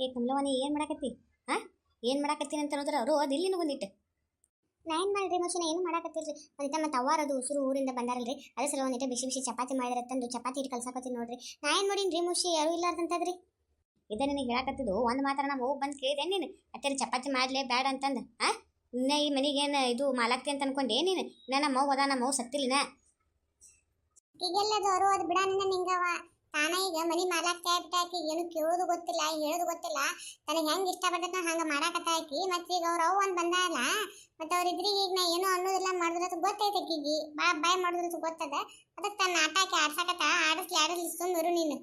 ಏ ಕಮಲವನಿ ಏನು ಮಾಡಾಕತ್ತಿ? ಹಾ ಏನು ಮಾಡಾಕತ್ತೀನಿ ಅಂತ ಹೇಳಿದ್ರೆ ಅವರು ಅದು ಇಲ್ಲಿ ಬಂದಿಟ್ಟು ನಾ ಏನು ಮಾಡಿರಿ ಮೋಶನ ಏನು ಮಾಡಾಕತ್ತಿಲ್ರಿ? ಅದಕ್ಕೆ ಮತ್ತೆ ಅವ್ವಾರದು ಉಸುರು ಊರಿಂದ ಬಂದಾರಲ್ರಿ. ಅದ ಸಲ ಒಂದಿಟ ಬಿಸಿ ಬಿಸಿ ಚಪಾತಿ ಮಾಡಿದ್ರೆ ತಂದು ಚಪಾತಿ ಇಟ್ಟು ಕಲ್ಸಾಕತ್ತೀನಿ ನೋಡ್ರಿ. ನಾ ಏನು ಮಾಡೀನಿ ರೀ ಮುಷಿ ಯಾರು ಇಲ್ಲಾರ್ದಂತದ್ರಿ? ಇದ ನಿನಗೆ ಹೇಳಾಕತ್ತಿದ್ದು ಒಂದು ಮಾತ್ರ ನಾವು ಹೋಗಿ ಬಂದು ಕೇಳಿದೆ ನೀನು. ಅತ್ತೇರಿ ಚಪಾತಿ ಮಾಡಲೇ ಬೇಡ ಅಂತಂದ. ಹಾ ಇನ್ನ ಈ ಮನೆಗೇನು ಇದು ಮಾಲಾಕ್ತಿ ಅಂತ ಅನ್ಕೊಂಡೆ ನೀನು? ನನ್ನ ನಮ್ಮ ಅವ್ವ ಅದ ನಮ್ಮ ಸತ್ತಿಲ್ಲಿನ? ಈಗೆಲ್ಲದವರು ಅದು ಬಿಡ ನಿನ್ನ ನಿಂಗವ ತಾನ ಈಗ ಮನಿ ಮಾಲಾಕ್ ಆಕಿ. ಏನು ಕೇಳೋದು ಗೊತ್ತಿಲ್ಲ, ಹೇಳೋದು ಗೊತ್ತಿಲ್ಲ. ತನಗೆ ಹೆಂಗೆ ಇಷ್ಟ ಬರ್ತೈತೆ ಹಂಗ ಮಾಡಾಕತ್ತ ಆಕಿ. ಮತ್ತೆ ಈಗ ಅವ್ರ ಅವ್ವ ಒಂದ್ ಬಂದಾಳ ಮತ್ತೆ ಅವ್ರ ಇದ್ರಿಗೆ ಈಗ ನಾ ಏನೋ ಅನ್ನೋದಿಲ್ಲ ಮಾಡಿದ್ರೆ ಗೊತ್ತೈತೆ ಆಕಿಗೆ. ಬಾ, ಬಾಯ್ ಮಾಡಿದ್ರೆ ಗೊತ್ತದ. ಅದಕ್ಕೆ ತನ್ನ ಆಟ ಆಕಿ ಆಡ್ಸಕತ್ತ. ಆಡಿಸ್ಲಿ ಆಡಿಸ್ಲಿ ಸುಮ್ಮರು ನೀನು.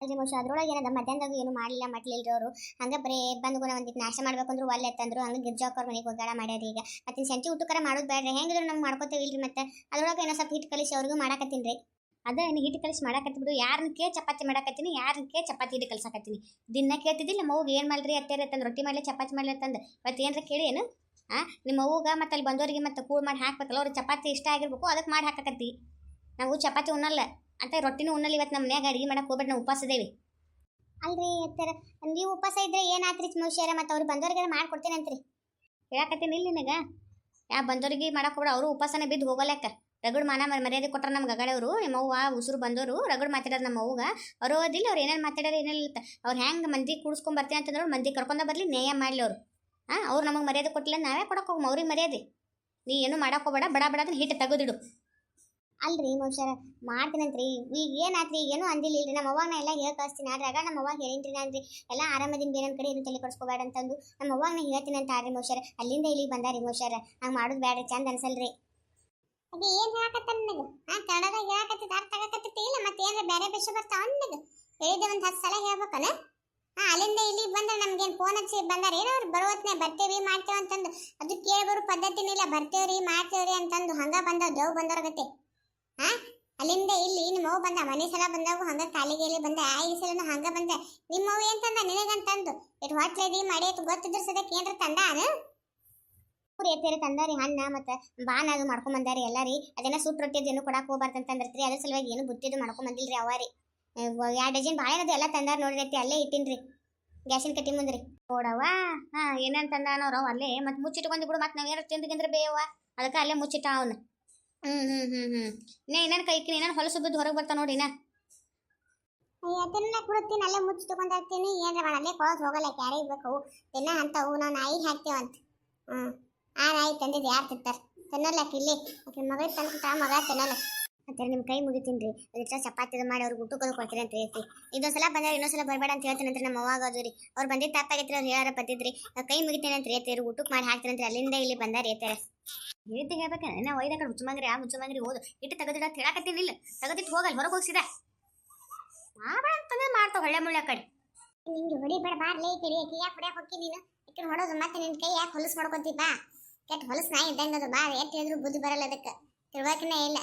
ಅಲ್ರಿ ಮೋಶ, ಅದ್ರೊಳಗೆ ಏನದ? ಮಧ್ಯಾಹ್ನದಾಗ ಏನು ಮಾಡಲಿಲ್ಲ ಮಟ್ಲಿಲ್ರಿ ಅವರು. ಹಂಗೆ ಬರೀ ಬಂದು ಕೂಡ ಒಂದಿಟ್ಟು ನಾಶ ಮಾಡ್ಬೇಕಂದ್ರು ಒಲ್ಲೆ ಎತ್ತಂದ್ರು ಹಂಗೆ ಗಿರ್ಜಾಕವ್ರ ಮನೆಗೆ ಒಗ್ಗಾಡ ಮಾಡ್ಯಾರ ಈಗ. ಮತ್ತೆ ಸಂತಿ ಊಟಕರ ಮಾಡೋದು ಬೇಡ್ರಿ ಹೆಂಗಿದ್ರು ನಮ್ಗೆ ಮಾಡ್ಕೋತೇವೆ ಇಲ್ರಿ ಮತ್ತೆ. ಅದ್ರೊಳಗೆ ಏನೋ ಸ್ವಲ್ಪ ಹಿಟ್ಟು ಕಲಿಸಿ ಅವ್ರಿಗೂ ಮಾಡಾಕತ್ತೀನಿ ರೀ. ಅದೇ ನೀನು ಹಿಟ್ಟು ಕಲಿಸಿ ಮಾಡಾಕತ್ತಿ ಬಿಡು. ಯಾರನ್ನ ಕೇ ಚಪಾತಿ ಮಾಡಾಕತ್ತೀನಿ ಯಾರನ್ನ ಕೇ ಚಪಾತಿ ಹಿಟ್ಟು ಕಲ್ಸಾಕತ್ತೀನಿ. ದಿನ ಕೇಳ್ತಿದ್ದಿಲ್ಲ ನಮ್ಮ ಅವ್ಗೆ ಏನು ಮಾಡ್ರಿ ಅತ್ತೇರಿ ತಂದು ರೊಟ್ಟಿ ಮಾಡಲಿ, ಚಪಾತಿ ಮಾಡಲಿ ಅಂತಂದು ಇವತ್ತು ಏನಾರ ಕೇಳಿ ಏನು? ಆ, ನಿಮ್ಮ ಅವ್ಗೆ ಮತ್ತೆ ಅಲ್ಲಿ ಬಂದವರಿಗೆ ಮತ್ತೆ ಕೂಳು ಮಾಡಿ ಹಾಕ್ಬೇಕಲ್ಲ, ಅವ್ರಿಗೆ ಚಪಾತಿ ಇಷ್ಟ ಆಗಿರ್ಬೇಕು ಅದಕ್ಕೆ ಮಾಡಿ ಹಾಕಕತ್ತಿ. ನಾವು ಚಪಾತಿ ಉಣ್ಣಲ್ಲ, ಅಂತ ರೊಟ್ಟಿನೂ ಉಣ್ಣಲ್ಲ ಇವತ್ತು ನಮ್ಮ ಮನ್ಯಾಗ, ಅಡಿಗೆ ಮಾಡಕ್ಕೆ ಹೋಗ್ಬೇಡಿ, ನಾವು ಉಪವಾಸ ಇದೇವಿ. ಅಲ್ರಿ ಅತ್ತರ ನೀವು ಉಪವಾಸ ಇದ್ರೆ ಏನಾತ್ರಿ ಮನುಷ್ಯರ ಮತ್ತೆ ಅವ್ರು ಬಂದವ್ರಿಗೆಲ್ಲ ಮಾಡ್ಕೊಡ್ತೀನಿ ಅಂತ್ರಿ ಹೇಳಕತ್ತೀನಿ ಇಲ್ಲಿ ನಿನಗ. ಯಾ ಬಂದವ್ರಿಗೆ ಮಾಡಕ್ಕೆ ಹೋಗ್ಬೇಡ, ಅವರು ಉಪವಾಸನೇ ಬಿದ್ದು ಹೋಗಲೆಕ್ಕ ರಗಡ್ ಮಾನ ಮರ್- ಮರ್ಯಾದೆ ಕೊಟ್ರ ನಮ್ಮ ಗಗಳವರು ನಿಮ್ಮ ಅವ್ವ ಉಸಿರು ಬಂದವರು ರಗಡ್ ಮಾತಾಡ್ಯಾರ ನಮ್ಮ ಅವ್ಗ ಅವ್ರು ಓದಿಲ್ಲ ಅವ್ರು ಏನೇನು ಮಾತಾಡ್ಯಾರ ಏನಿಲ್ಲ ಅವ್ರು ಹೆಂಗೆ ಮಂದಿ ಕೂಡಿಸ್ಕೊಂಡ್ ಬರ್ತೀನಿ ಅಂತಂದ್ರೆ ಮಂದಿ ಕರ್ಕೊಂಡ ಬರ್ಲಿ, ನ್ಯಾಯ ಮಾಡಲಿ ಅವರು. ಹಾಂ, ಅವ್ರು ನಮಗೆ ಮರ್ಯಾದೆ ಕೊಟ್ಟಿಲ್ಲ ನಾವೇ ಕೊಡಕ್ಕೆ ಹೋಗಿ ಅವ್ರಿಗೆ ಮರ್ಯಾದೆ. ನೀ ಏನು ಮಾಡಕ್ಕೆ ಹೋಗಬೇಡ, ಬಡ ಬಡ ಅದನ್ನ ಹಿಟ್ಟು ತೆಗೆದಿಡು. ಅಲ್ರಿ ಮನುಷ್ಯರ ಮಾಡ್ತೀನಂತ್ರಿ. ಈಗ ಏನಾತ್ರಿ, ಏನೂ ಅಂದಿಲ್ಲ ಇಲ್ರಿ. ನಮ್ಮ ಅವ್ವಾಗ ನಾ ಎಲ್ಲ ಹೇಳಿ ಕಳಿಸ್ತೀನಿ. ಆದ್ರೆ ಆಗ ನಮ್ಮ ಅವ್ವಾಗ ಹೇಳಿನ್ರಿ ನಾನ್ರಿ. ಎಲ್ಲ ಆರಾಮದಿಂದ ಬೇರೆ ಕಡೆ ಏನು ತಲೆ ಕೊಡಿಸ್ಕೋಬೇಡ ಅಂತಂದು. ನಮ್ಮ ಅವ್ವಾಗ ನಾ ಹೇಳ್ತೀನಿ ಅಂತ ಮನುಷ್ಯರ ಅಲ್ಲಿಂದ ಇಲ್ಲಿಗೆ ಬಂದಾರಿ ಮನುಷ್ಯರ ಹಂಗೆ ಮಾಡೋದು ಬೇಡ್ರಿ ಚಂದ ಅನ್ಸಲ್ರಿ. ಅದೇ ಏನ್ ಹೇಳಕತ್ತ ನನಗೆ? ಹಾ ಕನ್ನಡದಾಗ ಹೇಳಕತ್ತಿದ್ದ ಅರ್ಥ ಇಲ್ಲ, ಮತ್ತೆ ಏನಾರ ಬೇರೆ ಭಾಷೆ ಬರ್ತಾವ ನನಗೆ? ಹೇಳಿದ್ದೆ ಒಂದು ಹತ್ತು ಸಲ ಹೇಳ್ಬೇಕನ? ಹಾ ಅಲ್ಲಿಂದ ಇಲ್ಲಿ ಬಂದ್ರೆ ನಮ್ಗೇನು ಫೋನ್ ಹಚ್ಚಿ ಬಂದಾರ? ಏನೋ ಅವ್ರು ಬರುವತ್ನೆ, ಬರ್ತೇವಿ ಮಾಡ್ತೇವೆ ಅಂತಂದು. ಅದು ಕೇಳಿ ಪದ್ಧತಿನಿಲ್ಲ ಪದ್ಧತಿನೇ ಇಲ್ಲ. ಬರ್ತೇವ್ರಿ ಮಾಡ್ತೇವ್ರಿ ಅಂತಂದು ಹಂಗ ಬಂದವ್ ದೇವ್ ಬಂದವ್ರಗತ್ತೆ ಗತೆ. ಹಾ ಅಲ್ಲಿಂದ ಇಲ್ಲಿ ನಿಮ್ಮ ಅವ್ ಬಂದ, ಮನೆ ಸಲ ಬಂದಾಗ ಹಂಗ ಕಾಲಿಗೆಲಿ ಬಂದ ಆ ಈ ಸಲನು ಹಂಗ ಬಂದ. ನಿಮ್ಮ ಅವ್ವ ಏನ್ ತಂದ ನಿನಗಂತಂದು? ಇಟ್ ಹೊಟ್ಲದಿ ಮಾಡಿ ಗೊತ್ತಿದ್ರ ಸದಕ್ಕೆ ಏನ್ರ ತಂದ ಅವ್ರು ಎತ್ತೇರಿ ತಂದಾರಿ ಹಣ್ಣ ಮತ್ತೆ ಬಾನ ಅದು ಮಾಡ್ಕೊಂಡ್ ಬಂದಾರಿ ಎಲ್ಲಾರಿ ಅದನ್ನ ಸುಟ್ಟು ರೊಟ್ಟಿದ್ ಏನು ಕೊಡಕ್ಕೆ ಹೋಗ್ಬಾರ್ದು ಅಂತಂದ್ರಿ ಅದ್ರ ಸಲುವಾಗಿ ಏನು ಬುತ್ತಿದ್ದು ಮಾಡ್ಕೊಂಡ್ ಬಂದಿಲ್ರಿ ಅವಾರಿ ಎರಡು ಡಜನ್ ಬಾಳೆನದು ಎಲ್ಲ ತಂದಾರ ನೋಡಿರೈತಿ ಅಲ್ಲೇ ಇಟ್ಟಿನ್ರಿ ಗ್ಯಾಸಿನ ಕಟ್ಟಿ ಮುಂದ್ರಿ. ನೋಡವ್ವ ಹಾ ಏನೇನು ತಂದಾನವ್ರ ಅಲ್ಲೇ. ಮತ್ತೆ ಮುಚ್ಚಿಟ್ಕೊಂಡು ಬಿಡು ಮತ್ತೆ ನಾವೇನಾರು ತಿಂದ್ಗಿಂದ್ರೆ ಬೇವ ಅದಕ್ಕೆ ಅಲ್ಲೇ ಮುಚ್ಚಿಟ್ಟ ಅವನು. ಹ್ಮ್ ಹ್ಮ್ ಹ್ಮ್ ಹ್ಮ್. ಇನ್ನೇ ಏನೇನು ಕೈಕಿ ಏನೇನು ಹೊಲಸು ಬಿದ್ದು ಹೊರಗೆ ಬರ್ತಾವ ನೋಡಿ ನಾ ಅದನ್ನ ಕೊಡ್ತೀನಿ ಅಲ್ಲೇ ಮುಚ್ಚಿ ತಗೊಂಡಾಗ್ತೀನಿ ಏನ್ರ ಅಲ್ಲೇ ಕೊಳಸ್ ಹೋಗಲ್ಲ ಕ್ಯಾರಿಗೆ ಬೇಕು ತಿನ್ನ ಅಂತವು ನಾವು ನಾಯಿ ಹಾಕ್ತೇವಂತ. ಹ್ಮ್. ಆ ನಾಯಿ ತಂದಿದ್ದು ಯಾರು ತಿಂತಾರೆ? ತಿನ್ನಲ್ಲ ಇಲ್ಲಿ. ಆಕಿ ಮಗ ತಂದ ಮಗ ತಿನ್ನಲ್ಲ. ಅಂತಾರೆ ನಿಮ್ಮ ಕೈ ಮುಗಿತೀನಿ ರೀ. ಅದಕ್ಕೆ ಚಪಾತಿ ಮಾಡಿ ಅವ್ರಿಗೆ ಊಟಕ್ಕೆ ಕೊಡ್ತೀರಿ ಅಂತ ಹೇಳ್ತಿ. ಇದೊಂದ್ಸಲ ಬಂದ್ರೆ ಇನ್ನೊಂದ್ಸಲ ಬರಬೇಡ ಅಂತ ಹೇಳ್ತೀನಿ ಅಂತ ನಮ್ಮ ಅವಾಗ ಅದು ರೀ. ಅವ್ರು ಬಂದಿದ್ದು ತಪ್ಪಾಗಿತ್ತು ಅವ್ರು ಹೇಳಾರ ಬಂದಿದ್ರಿ. ಕೈ ಮುಗಿತೀನಿ ಅಂತ ಹೇಳ್ತೀರಿ ಊಟಕ್ಕೆ ಮಾಡಿ ಹಾಕ್ತೀನಿ ಅಂತ ಅಲ್ಲಿಂದ ಇಲ್ಲಿ ಬಂದಾರ ಹೇಳ್ತಾರೆ. ಹೇಳ್ತಿ ಹೇಳ್ಬೇಕ ನಾ ಒಯ್ದ ಕಡೆ ಹುಚ್ಚಮಂಗ್ರಿ ಆ ಹುಚ್ಚಮಂಗ್ರಿ ಹೋದು. ಇಟ್ಟು ತೆಗೆದಿಡ ಅಂತ ಹೇಳಕತ್ತೀನಿ ಇಲ್ಲ. ತೆಗೆದಿಟ್ಟು ಹೋಗಲ್ಲ ಹೊರಗೆ ಹೋಗ್ಸಿದ ಮಾಡ ಅಂತಂದ್ರೆ ಮಾಡ್ತಾವ ಹೊಳ್ಳೆ ಮುಳ್ಳೆ ಕಡೆ. ನಿಂಗೆ ಹೊಡಿಬೇಡ ಬಾರ್ಲೇ ಕಡೆ. ಯಾಕೆ ಹೊಡ್ಯಾಕ ಹೋಗಿ ನೀನು? ಈಕಡೆ ಹೊಡೋದು ಮತ್ತೆ ನಿನ್ನ ಕೈ ಯಾಕೆ ಹೊಲಸು ಮಾಡ್ಕೊಂತಿ ಬಾ. ಕೆಟ್ಟ ಹೊಲಸ್ ನಾಯಿ ಇದ್ದಂಗೆ ಅದು ಬಾ ಎಷ್ಟು ಹೇಳಿದ್ರು ಬುದ್ಧಿ ಬರಲ್ಲ ಅದಕ್ಕೆ. ತಿಳ್ಬೇಕನೇ ಇಲ್ಲ.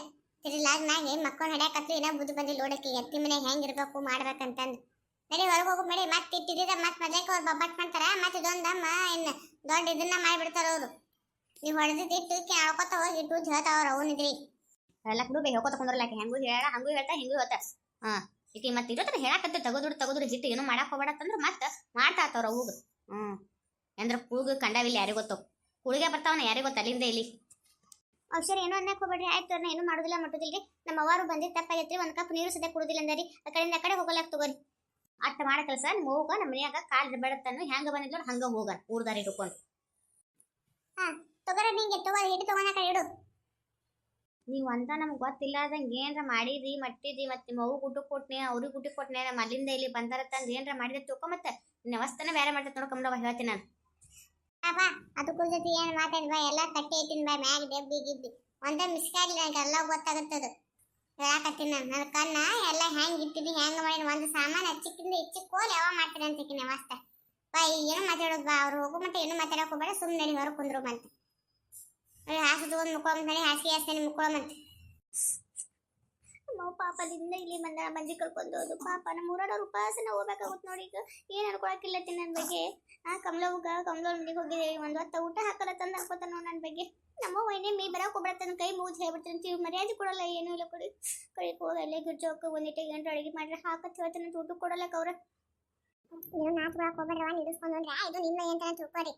ತಿರ್ಲಾಗ ನಾಯಿ ಮಕ್ಕಳು ಹಡ್ಯಾಕತ್ಲು ಏನೋ ಬುದ್ಧಿ ಬಂದಿಲ್ಲ ನೋಡಕ್ಕೆ. ಎತ್ತಿ ಮನೆ ಹೆಂಗೆ ಇರ್ಬೇಕು, ಮಾಡ್ಬೇಕಂತಂದು. ನಡಿ ಹೊರಗೆ ಹೋಗು ಮಡಿ, ಮತ್ತೆ ಇಟ್ಟಿದ್ದ ಮತ್ತೆ ಮೊದಲಕ್ಕೆ ಅವ್ರು ಬಬ್ಬಟ್ ಮಾಡ್ತಾರ, ಮತ್ತೆ ಇದೊಂದಮ್ಮ ಇನ್ನು ದೊಡ್ಡ ಇದನ್ನ ಮಾಡಿಬಿಡ್ತಾರ ಅವರು. ನೀವು ಹೊಡೆದಿದ್ದು ಇಟ್ಟು ಕೇಳ್ಕೊತ ಹೋಗಿ, ಇಟ್ಟು ಹೇಳ್ತಾವ ಅವ್ರು ಅವನಿದ್ರಿ ಎಲ್ಲ ಕೂಡ ಹೇಳ್ಕೊತ ಕುಂದ್ರಲ್ಲ ಆಕೆ. ಹೆಂಗೂ ಹೇಳ, ಹಂಗೂ ಹೇಳ್ತಾ, ಹಿಂಗೂ ಹೇಳ್ತಾ. ಹಾ ಇಕ್ಕಿ ಮತ್ತೆ ಇರೋತ್ರ ಹೇಳಕತ್ತೆ ತಗೋದುಡು ತಗೋದುಡು ಹಿಟ್ಟು ಏನೋ ಮಾಡಕ್ ಹೋಗ್ಬೇಡತ್ತಂದ್ರೆ ಮತ್ತೆ ಮಾಡ್ತಾ ಆತವ್ರ ಅವಾಗ ಹ್ಮ್. ಅಂದ್ರೆ ಕೂಗು, ಕಂಡವಿಲ್ಲ ಯಾರಿಗೂ ಕುಳಿಗೆ ಬರ್ತಾವನ ಯಾರಿಗ ಗೊತ್ತ? ಅಲ್ಲಿಂದ ಇಲ್ಲಿ. ಔಷಧ ಏನೋ ಅನ್ನಕ್ಕೆ ಹೋಗ್ಬೇಡ್ರಿ. ಆಯ್ತು ಅವ್ರನ್ನ ಏನೂ ಮಾಡೋದಿಲ್ಲ ಮಟ್ಟದಿಲ್ಲ ನಮ್ಮ ಅವರು ಬಂದಿ ತಪ್ಪಾಗೈತ್ರಿ ಒಂದು ಕಪ್ ನೀರು ಸದ್ಯ ಕುಡುದಿಲ್ಲ ಅಂದರಿ. ಆ ಕಡೆಯಿಂದ ಆ ಕಡೆ ಹೋಗಲಾಕ್ ತಗೋರಿ. ಅಟ್ಟ ಮಾಡ ಕೆಲಸ. ಹೋಗ ನಮ್ಮ ಮನ್ಯಾಗ ಕಾಲ್ ಬೆಳತನ್ನು ಹೆಂಗ ಬಂದಿದ್ರು ಹಂಗ ಹೋಗ ಊರ್ದಾರಿ ಇಟ್ಕೊಂಡು ತಗೋರ ನಿಂಗೆ ತಗೋ ಹಿಟ್ಟು ತಗೋಣ ಇಡು. ನೀವು ಅಂತ ನಮ್ಗೆ ಗೊತ್ತಿಲ್ಲದಂಗೆ ಏನ್ರ ಮಾಡಿದಿ ಮಟ್ಟಿದಿ ಮತ್ತೆ ನಿಮ್ಮ ಅವು ಊಟಕ್ಕೆ ಕೊಟ್ನೆ ಅವ್ರಿಗೆ ಊಟಕ್ಕೆ ಕೊಟ್ನೆ ನಮ್ಮ ಅಲ್ಲಿಂದ ಇಲ್ಲಿ ಬಂದಾರತ್ತ ಏನರ ಏನ್ರ ಮಾಡಿದ್ರೆ ತಿಳ್ಕೊ ಮತ್ತೆ. ನಿನ್ನ ಅವಸ್ಥೆನ ಬೇರೆ ಮಾಡ್ತೈತೆ ನೋಡ್ಕೊಂಬ ಹೇಳ್ತೀನಿ ನಾನು. ಬಾ ಅದು ಕುಲ್ದತಿ ಏನು ಮಾತಾಡಿ ಬಾ ಎಲ್ಲ ಕಟ್ಟಿ ಐತಿನ ಬಾ, ಮ್ಯಾಗ ಡಬ್ಬಿ ಗಿಬ್ಬಿ ಒಂದೇ ಮಿಸ್ಕಾಗಿಲ್ಲ ನನಗೆ ಎಲ್ಲ ಗೊತ್ತಾಗುತ್ತದು. ಹೇಳಕತ್ತೀನಿ ನಾನು. ನನ್ನ ಕಣ್ಣ ಎಲ್ಲ ಹೆಂಗೆ ಇಟ್ಟಿದ್ದೀನಿ ಹೆಂಗೆ ಮಾಡಿ ಒಂದು ಸಾಮಾನು ಹಚ್ಚಿಕ್ಕಿಂದ ಇಚ್ಚಿಕೋಲಿ ಯಾವ ಮಾಡ್ತೀನಿ ಅಂತ ಇಕ್ಕಿನ ಮಸ್ತ ಬಾ ಏನು ಮಾತಾಡೋದು? ಬಾ, ಅವ್ರು ಹೋಗು ಮತ್ತೆ ಏನು ಮಾತಾಡೋಕೆ ಹೋಗ್ಬೇಡ ಸುಮ್ಮನೆ ನಡಿ ಹೊರಗೆ ಕುಂದ್ರು ಮಂತೆ ಹಾಸು ತಗೊಂಡು ಮುಕ್ಕೊಳಂತಾನೆ ಹಾಸಿಗೆ ಹಾಸ್ತಾನೆ ಮುಕ್ಕೊಳಮಂತೆ ನಾವು ಪಾಪದಿಂದ ಇಲ್ಲಿ ಬಂದ ಮಂಜಿ ಕರ್ಕೊಂಡು ಹೋದು ಪಾಪ ನಮ್ಮ ಊರಾಡೋರು ಉಪವಾಸನ ಹೋಗ್ಬೇಕಾಗುತ್ತೆ ನೋಡಿ ಈಗ. ಏನು ಅನ್ಕೊಳಕ್ಕಿಲ್ಲ ನನ್ನ ಬಗ್ಗೆ. ಆ ಕಮಲವ್ಗ ಕಮಲ ಮನೆಗೆ ಹೋಗಿದ್ದೇವೆ ಒಂದು ಹೊತ್ತ ಊಟ ಹಾಕಲ್ಲ, ತಂದು ಹಾಕೋತ ನೋಡಿ ನನ್ನ ಬಗ್ಗೆ. ನಮ್ಮ ವೈನೇ ಮೀ ಬರೋಕೆ ಹೋಗ್ಬಿಡತ್ತೆ ಕೈ ಮುಗಿದು ಹೇಳ್ಬಿಡ್ತೀನಿ. ಮರ್ಯಾದೆ ಕೊಡಲ್ಲ, ಏನೂ ಇಲ್ಲ ಕೊಡಿ. ಕಳಿಗೆ ಹೋಗಿ, ಅಲ್ಲೇ ಗಿರ್ಜೋಕೆ, ಒಂದಿಟ್ಟೆ ಗಂಟು ಅಡುಗೆ ಮಾಡ್ರೆ ಹಾಕತ್ ಹೇಳ್ತಾನೆ ಊಟ ಕೊಡಲ್ಲ ಅವ್ರ. ನೀವು ನಾಚ್ಕೊಳಕ್ ಹೋಗ್ಬೇಡ್ರವ ನಿಡಿಸ್ಕೊಂಡು ಅಂದ್ರೆ ಇದು ನಿಮ್ಮ ಅಂತ ತಿಳ್ಕೊರಿ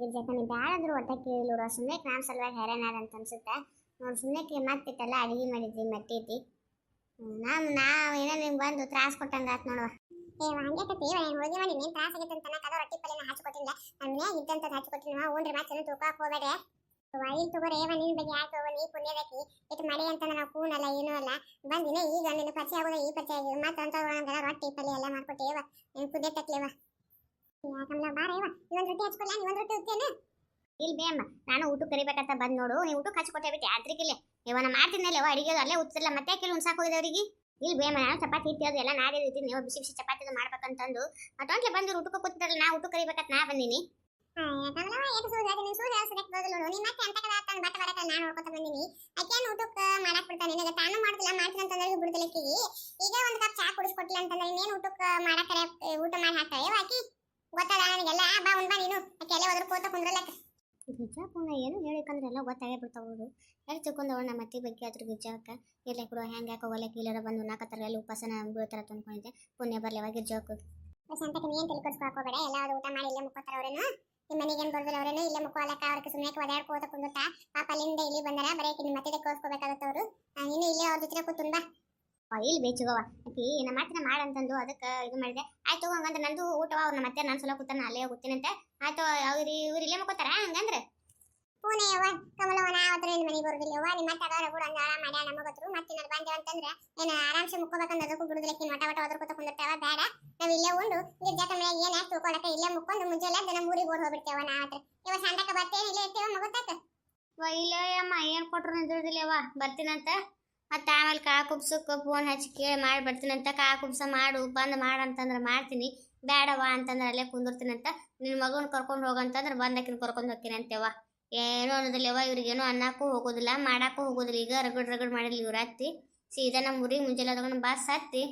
ಗಿರ್ಜಕ್ಕ ನೀವು ಬ್ಯಾಡಂದ್ರು ಹೊಟ್ಟೆ ಕೇಳಿಲ್ವ ಸುಮ್ಮನೆ ಕ್ರಾಮ್ ಸಲುವಾಗಿ ಹೈರಾಣ ಅಂತ ಅನ್ಸುತ್ತೆ. ನೋಡಿ ಸುಮ್ಮನೆ ಮತ್ತಿಟ್ಟೆಲ್ಲ ಅಡಿಗೆ ಮಾಡಿದ್ವಿ ಮತ್ತೈತಿ ನಮ್ಮ ನಾವು ಏನೋ ನಿಮ್ಗೆ ಬಂದು ತ್ರಾಸ್ ಕೊಟ್ಟಂಗೆ ಆತ್ ನೋಡುವ. ಏ, ಹಂಗೆ ಕತ್ತಿ ಹೋಗಿ ಮಾಡಿ ನೀನ್ ತ್ರಾಸ ಆಗೈತೆ ಅಂತ ಕದ ರೊಟ್ಟಿ ಪಲ್ಲೆನ ಹಚ್ಕೊಟ್ಟಿಲ್ಲ. ನಾನು ಮನ್ಯಾಗ ಇದ್ದಂತ ಹಚ್ಕೊಟ್ಟಿಲ್ಲ. ಓನ್ರಿ ಮತ್ತೆ ಏನು ತೂಕಕ್ಕೆ ಹೋಗ್ಬೇಡ್ರಿ ವೈಲ್ ತಗೋರಿ ಏವ ನಿನ್ ಬಗ್ಗೆ ಯಾಕೆ ಹೋಗೋ ನೀ ಪುಣ್ಯದಕ್ಕೆ ಇಟ್ಟು ಮಾಡಿ ಅಂತ ನಾವು ಕೂನಲ್ಲ, ಏನೂ ಅಲ್ಲ. ಬಂದಿನ ಈಗ ನಿನ್ನ ಪರಿಚಯ ಆಗೋದ, ಈ ಪರಿಚಯ ಆಗಿದೆ ಮತ್ತೆ ಅಂತ ರೊಟ್ಟಿ ಪಲ್ಲೆ ಎಲ್ಲ ಮಾಡ್ಕೊಟ್ಟೇವ ನೀನು ಪುಣ್ಯ ತಕ್ಲೇವ ಯಾಕಂದ್ರೆ ಬಾರ ಇವ ಇವನ್ ರೊಟ್ಟಿ ಹಚ್ಕೊಲ್ಲ ನೀ ಒಂದ್ ರೊಟ್ಟಿ ಉತ್ತೇನೆ ಇಲ್ಲಿ ಬೇಮ್ಮ ನಾನು ಊಟಕ್ಕೆ ಕರಿಬೇಕಂತ ಬಂದ್ ನೋಡು. ನೀವು ಊಟಕ್ಕೆ ಹಚ್ಕೊಟ್ಟೆ ಬಿಟ್ಟು ಅದ್ರಿಗಿಲ್ಲ ಇವನ ಮಾಡ್ತಿದ್ನಲ್ಲ ಅಡಿಗೆ ಅಲ್ಲೇ ಉತ್ತಿಲ್ಲ ಮತ್ತೆ ಕೆಲ ಉಣ್ಸಾಕ್ ಹೋಗಿದವ್ರಿಗೆ ಇಲ್ಲಿ ಬೇಮ ನಾನು ಚಪಾತಿ ಹಿಟ್ಟಿಯೋದು ಎಲ್ಲ ನಾದೇ ಇರ್ತೀನಿ ನೀವು ಬಿಸಿ ಬಿಸಿ ಚಪಾತಿ ಮಾಡ್ಬೇಕಂತಂದು ಮತ್ತೊಂದ್ಲೆ ಬಂದು ಊಟಕ್ಕೆ ಕೂತಿದ್ರಲ್ಲ, ನಾ ಊಟ ಕರಿಬೇಕಂತ ನಾ ಬಂದೀನಿ. ಅದು ನೀನು ನೀನ್ ನಾನು ಈಗ ಒಂದು ಕಪ್ ಇನ್ನೇನು ಊಟಕ್ಕೆ ಊಟ ಮಾಡಿ ಹಾಕ್ತಾಳೆ? ಆಕಿ? ನನಗೆಲ್ಲ? ಬಾ ಉಣ್ ಬಾ ನೀನು. ಆಕೆ ಎಲ್ಲ ಒದ್ರ ಕೋತ ಕುಂದ್ರಲಕ್ಕ ಗಿಜ್ಜಾಪುನ ಏನು ಹೇಳಿಕಂದ್ರೆ ಎಲ್ಲ ಗೊತ್ತಾಗೇ ಬಿಡ್ತಾವಳು ಎಲ್ಲಿ ತಿಳ್ಕೊಂಡವಳು ತಿಳ್ಕೊಂಡವ ನಮ್ಮ ಅತ್ತಿ ಬಗ್ಗೆ ಅದ್ರ ಗಿಜ್ಜಾಕ? ಇರ್ಲಿ ಕೂಡ ಹೆಂಗೆ ಯಾಕೆ ಹೋಗಲ್ಲ ಕೀಲರ ಬಂದು ನಾಕತ್ತರ ಅಲ್ಲಿ ಉಪವಾಸನ ಬೀಳ್ತಾರ ತಂದ್ಕೊಂಡಿದ್ದೆ. ಪುಣ್ಯ ಬರ್ಲಿ ಜೋಕು ಗಿಜ್ಜಾಕು ನೀನು ಹೋಗ್ಬೇಡ ಎಲ್ಲ ಅವ್ರು ಊಟ ಮಾಡಿ ಇಲ್ಲೇ ಮುಕ್ಕೋತಾರ ಅವ್ರೇನು? ನಿಮ್ಮ ಮನೆಗೆ ಏನು ಬರ್ದಿಲ್ಲ ಅವ್ರೇನು? ಇಲ್ಲೇ ಮುಕ್ಕೋಲಕ್ಕ ಅವ್ರಿಗೆ ಸುಮ್ಮನೆ ಒದಾಡ್ಕೋತ ಕುಂದುತ್ತಾ ಪಾಪ ಅಲ್ಲಿಂದ ಇಲ್ಲಿ ಬಂದಾರ ಬರೀ ನಿಮ್ಮ ಮತ್ತೆ ಕೋಸ್ಕೋಬೇಕಾಗತ್ತ ಅವರು. ನೀನು ಇಲ್ಲೇ ಅವ್ರ ಜೊತೆ ಕೂತು ಬಾ ಇಲ್ಲಿ ಬೇಚುಗವ ಆಕಿ ನಮ್ಮ ಮಾತಿನ ಮಾಡಂತಂದು ಅದಕ್ಕೆ ಇದು ಮಾಡಿದೆ. ಆಯ್ತು ಹಂಗಂದ್ರೆ ನಂದು ಊಟವ? ಅವ್ರ ಮತ್ತೆ ನಾನು ಸಲ ಕೂತಾನ ಅಲ್ಲೇ ಕೂತೀನಂತೆ ಆಯ್ತು ಅವ್ರಿ ಇವ್ರು ಇಲ್ಲೇ ಮಕ್ಕೋತಾರ? ಹಂಗಂದ್ರೆ? ಪೂನೆ ಯವ್ವ ಕಮಲವ್ವ ನಾವತ್ರ ನಿನ್ನ ಮನೆಗೆ ಬರುದಿಲ್ಲ ಯವ್ವ. ನಿಮ್ಮ ಮತ್ತೆ ಅದಾರ ಕೂಡ ಒಂದು ಆರಾಮ ಮಾಡ್ಯಾಳ ನಮಗ ಮತ್ತೆ ನಾನು ಬಂದೇವ ಅಂತಂದ್ರೆ, ಏನು ಆರಾಮ್ಸೆ ಮುಕ್ಕೋಬೇಕಂದ್ರೆ ಅದಕ್ಕೂ ಬಿಡುದಿಲ್ಲ. ಕಿನ್ ವಟ ವಟ ಒದರ್ಕೋತ ಕುಂದಿರ್ತಾವ ಬೇಡ. ನಾವು ಇಲ್ಲೇ ಉಂಡು. ಗಿರ್ಜಾಕ ಮೇಲೆ ಏನ್ ಯಾಕೆ ತಿಳ್ಕೊಳಕ ಇಲ್ಲೇ ಮುಕ್ಕೊಂಡು ಮುಂಜಾನೆ ದಿನ ಮೂರಿಗೆ ಓಡ್ ಹೋಗ್ಬಿಡ್ತೇವ ನಾವತ್ರ ಇವ ಸಂತಕ ಬರ್ತೇನೆ ಇಲ್ಲೇ ಇರ್ತೇವ ಮಗುತ್ತಾಕ ವ ಇಲ್ಲ ಅಮ್ಮ ಏನು ಕೊಟ್ರು ನಿಂದಿರೋದಿಲ್ಲವ ಬರ್ತೀನಂತ? ಮತ್ತೆ ಆಮೇಲೆ ಕಾ ಕುಬ್ಸಕ್ಕೆ ಫೋನ್ ಹಚ್ಚಿ ಕೇಳಿ ಮಾಡಿ ಬರ್ತೀನಂತ. ಕಾ ಕುಬ್ಸ ಮಾಡು, ಬಂದ್ ಮಾಡಂತಂದ್ರೆ ಮಾಡ್ತೀನಿ. ಬೇಡವ ಅಂತಂದ್ರೆ ಅಲ್ಲೇ ಕುಂದಿರ್ತೀನಂತ. ನಿನ್ನ ಮಗನ ಕರ್ಕೊಂಡು ಹೋಗಂತಂದ್ರೆ ಬಂದಕ್ಕಿನ ಕರ್ಕೊಂಡು ಹೋಗ್ತೀನಿ ಅಂತೇವ ಏನೂ ಅನ್ನೋದಿಲ್ಲವ ಇವ್ರಿಗೇನು ಅನ್ನಕ್ಕೂ ಹೋಗೋದಿಲ್ಲ, ಮಾಡಕ್ಕೂ ಹೋಗೋದಿಲ್ಲ. ಈಗ ರಗಡ್ ರಗಡ್ ಮಾಡಿಲ್ಲ ಇವ್ರ ಹತ್ತಿ ಸೀದಾ ನಮ್ಮ ಊರಿಗೆ ಮುಂಜಾನೆ ತಗೊಂಡು ಬಸ್ ಹತ್ತಿ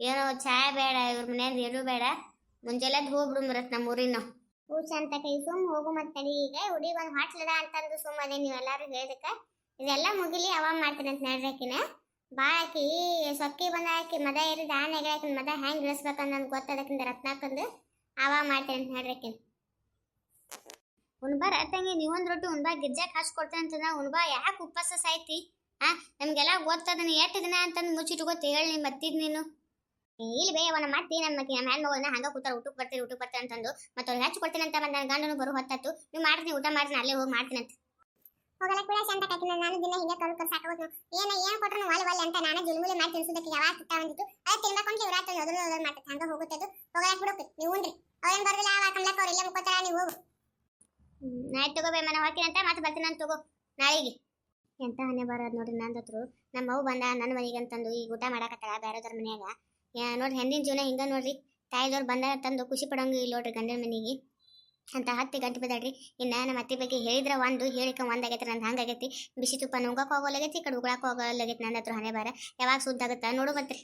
ಏನೋ ಚಾಯ್ ಬೇಡ, ಇವ್ರ ಮನೆಯಿಂದ ಏನೂ ಬೇಡ. ಮುಂಜಾನೆ ಹೋಗ್ಬಿಡು ಮರತ್ ನಮ್ಮ ಊರಿನ. ಹೂ ಚಂತ ಕೈ ಸುಮ್ ಹೋಗು ಮತ್ತೆ ಈಗ ಹುಡುಗಿ ಒಂದು ಹಾಟ್ಲದ ಅಂತಂದು ಸುಮ್ಮ ಅದೇ ನೀವೆಲ್ಲರೂ ಹೇಳಿದಕ್ಕೆ. ಇದೆಲ್ಲ ಮುಗಿಲಿ ಅವ ಮಾಡ್ತೀನಿ ಅಂತ ನೋಡ್ರಿಕಿನ ಬಾಕಿ ಸೊಕ್ಕಿ ಬಂದ ಹಾಕಿ ಮದ ಏರಿ ದಾನ ಎಗರಾಕಿನ ಮದ ಹೆಂಗೆ ಇಳಿಸ್ಬೇಕಂದ್ ನನ್ಗೆ ಗೊತ್ತದಕ್ಕಿಂತ ರತ್ನಾಕಂದು ಅವ ಮಾಡ್ತೀನಿ ಅಂತ ನೋಡ್ರಿಕಿನ ಉಣ್ಬಾರ? ತಂಗಿ ನೀವೊಂದು ರೊಟ್ಟಿ ಉಣ್ಬಾ, ಗಿರ್ಜಾಕ್ ಹಾಸ್ಕೊಡ್ತೇನೆ ಅಂತಂದ ಉಣ್ಬಾ, ಯಾಕೆ ಉಪವಾಸ ಸಾಯ್ತಿ? ಹಾ ನಮ್ಗೆಲ್ಲ ಓದ್ತದನ್ನ ನೀ ಎಷ್ಟು ದಿನ ಅಂತಂದು ಮುಚ್ಚಿಟ್ಕೋತಿ, ಹೇಳಿ ನೀನು ಮತ್ತಿದ್ ನೀನು. ಇಲ್ಲಿ ಬೇ, ಅವನ ಮತ್ತಿ ನಮ್ಮ ನಮ್ಮ ಹೆಣ್ಮಗಳನ್ನ ಹಂಗ ಕೂತಾರ ಊಟಕ್ಕೆ ಬರ್ತೀರಿ ಊಟಕ್ಕೆ ಬರ್ತೀನಿ ಅಂತಂದು. ಮತ್ತೆ ಅವ್ರು ಹೆಚ್ಚು ಕೊಡ್ತೀನಿ ಅಂತ ಬಂದ ಗಂಡನು ಬರೋ ಹೊತ್ತತ್ತು ನೀವು ಮಾಡ್ತೀನಿ ಊಟ ಮಾಡ್ತೀನಿ ಅಲ್ಲೇ ಹೋಗಿ ಮಾಡ್ತೀನಿ ಅಂತ. ಹೋಗಲ್ಲ ಕೂಡ ಶಾಂತ ಕಾಕಿನ ನಾನು ದಿನ ಹಿಂಗೆ ಕರು ಕಲ್ ಸಾಕೋದು ಏನ, ಏನು ಕೊಟ್ರು ಒಲೆ ಒಲೆ ಅಂತ ನಾನು ಜುಲ್ಮುಲಿ ಮಾಡಿ ತಿನ್ಸೋದಕ್ಕೆ ಯಾವಾಗ ತಿಂತ ಬಂದಿತ್ತು ಅದು ಇವ್ರ ಇವ್ರಾತ ಅದ್ರ ಅದ್ರ ಮಾಡ್ತೈತೆ, ಹಂಗ ಹೋಗುತ್ತದು ಹೋಗಲ್ಲ ಬಿಡೋಕೆ ನೀವು ಉಂಡ್ರಿ ಅವ್ರೇನ್ ಬರ್ದಿಲ್ಲ, ಆ ಕಮ್ಲಕ್ಕ ಅವ್ರು ಇಲ್ಲೇ ಮುಕ್ಕೋತಾರ, ನೀವು ಹೋಗು. ಆಯ್ತು ತಗೋ ಬೇ ಮನೆ ಹೋಗ್ತೀನಿ ಅಂತ ಮತ್ತೆ ಬರ್ತೀನಿ ನಾನು ತಗೋ. ನಾಳೆಗೆ. ಎಂತ ಹನೆ ಬರೋದು ನೋಡ್ರಿ ನಂದತ್ರು ನಮ್ಮ ಅವು ಬಂದ ನನ್ನ ಮನೆಗೆ ಅಂತಂದು ಈಗ ಊಟ ಮಾಡಾಕತ್ತಾರ ಬೇರೆದವ್ರ ಮನ್ಯಾಗ. ನೋಡ್ರಿ ಹೆಂದಿನ ಜೀವನ ಹಿಂಗ ನೋಡ್ರಿ. ತಾಯಿದವ್ರು ಬಂದ ತಂದು ಖುಷಿ ಪಡಂಗ ಇಲ್ಲ ನೋಡ್ರಿ ಗಂಡನ ಮನೆಗೆ. ಅಂತ ಹತ್ತಿ ಗಂಟೆ ಬಿದ್ದಾಡ್ರಿ ಇನ್ನ ನಮ್ಮ ಅತ್ತೆ ಬಗ್ಗೆ ಹೇಳಿದ್ರ ಒಂದು, ಹೇಳಿಕ ಒಂದಾಗೈತಿ ನಂದು ಹಂಗಾಗೈತಿ ಬಿಸಿ ತುಪ್ಪ ನುಂಗಕ್ಕೆ ಹೋಗೋಲಾಗೈತಿ ಕಡೆ ಉಗುಳಕ್ಕೆ ಹೋಗೋಲಾಗೈತಿ ನನ್ನ ಹತ್ರ ಹಣೆ ಬಾರ. ಯಾವಾಗ ಸುದ್ದಾಗತ್ತ ನೋಡು ಮತ್ತೆ